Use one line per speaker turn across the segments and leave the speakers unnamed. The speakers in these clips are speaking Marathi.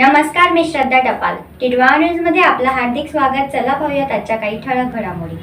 नमस्कार मी श्रद्धा टपाल. टिडवा न्यूजमध्ये आपलं हार्दिक स्वागत. चला पाहूयात आजच्या काही ठळक घडामोडी.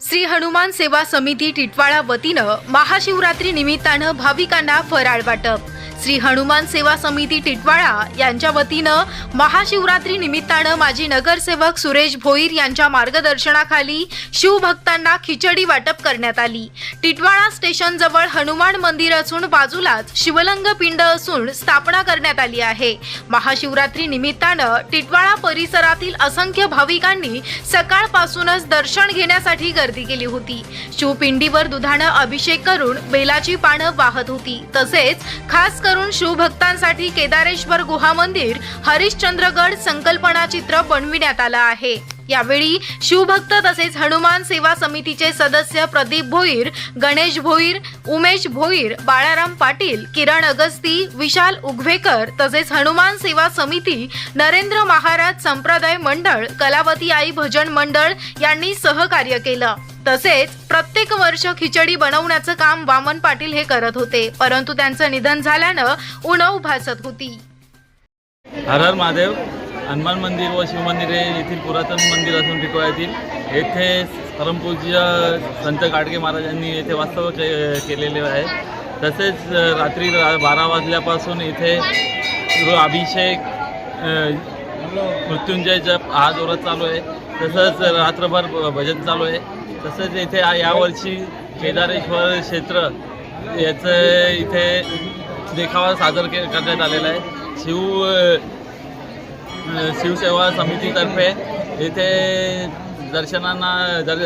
श्री हनुमान सेवा समिती टिटवाळा वतीनं महाशिवरात्री निमित्तानं भाविकांना फराळ वाटप. श्री हनुमान सेवा समिती टिटवाळा यांच्या वतीनं महाशिवरात्री निमित्तानं माजी नगरसेवक सुरेश भोईर यांच्या मार्गदर्शनाखाली शिवभक्तांना खिचडी वाटप करण्यात आली. टिटवाळा स्टेशन जवळ हनुमान मंदिर असून बाजूलाच शिवलंग पिंड असून स्थापना करण्यात आली आहे. महाशिवरात्री निमित्तानं टिटवाळा परिसरातील असंख्य भाविकांनी सकाळपासूनच दर्शन घेण्यासाठी गर्दी केली होती. शिवपिंडीवर दुधानं अभिषेक करून बेलाची पानं वाहत होती. तसेच खास करून शिवभक्तांसाठी केदारेश्वर गुहा मंदिर हरिश्चंद्रगड संकल्पना चित्र बनविण्यात आलं आहे. यावेळी शिवभक्त तसेच हनुमान सेवा समितीचे सदस्य प्रदीप भोईर गणेश भोईर उमेश भोईर बाळाराम पाटील किरण अगस्ती विशाल उघवेकर तसेच हनुमान सेवा समिती नरेंद्र महाराज संप्रदाय मंडळ कलावती आई भजन मंडळ यांनी सहकार्य केलं. तसेच प्रत्येक वर्ष खिचडी बनवण्याचं काम वामन पाटील हे करत होते परंतु त्यांचं निधन झाल्यानं उणव भासत होती.
हर हर महादेव. हनुमान मंदिर व शिवमंदिर हे येथील पुरातन मंदिर असून टिटवाळ्यातील येथे परमपूज्य संत गाडगे महाराजांनी येथे वास्तव के केलेले आहे. तसेच रात्री रा- बारा वाजल्यापासून इथे अभिषेक मृत्युंजय जप हा जोरात चालू आहे. तसंच रात्रभर भजन चालू आहे. तसंच इथे यावर्षी केदारेश्वर क्षेत्र याचं इथे देखावा सादर के करण्यात आलेला आहे. शिव शिवसेवा समितीतर्फे येथे दर्शनांना दर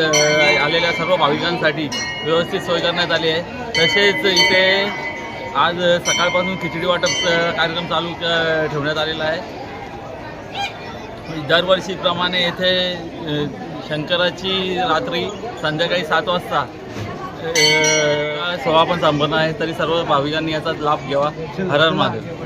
आलेल्या सर्व भाविकांसाठी व्यवस्थित सोय करण्यात आली आहे. तसेच इथे आज सकाळपासून खिचडी वाटप कार्यक्रम चालू ठेवण्यात आलेला आहे. दरवर्षीप्रमाणे येथे शंकराची रात्री संध्याकाळी सात वाजता सोहळा पण संपन्न आहे. तरी सर्व भाविकांनी याचा लाभ घ्यावा हर हर महादेव.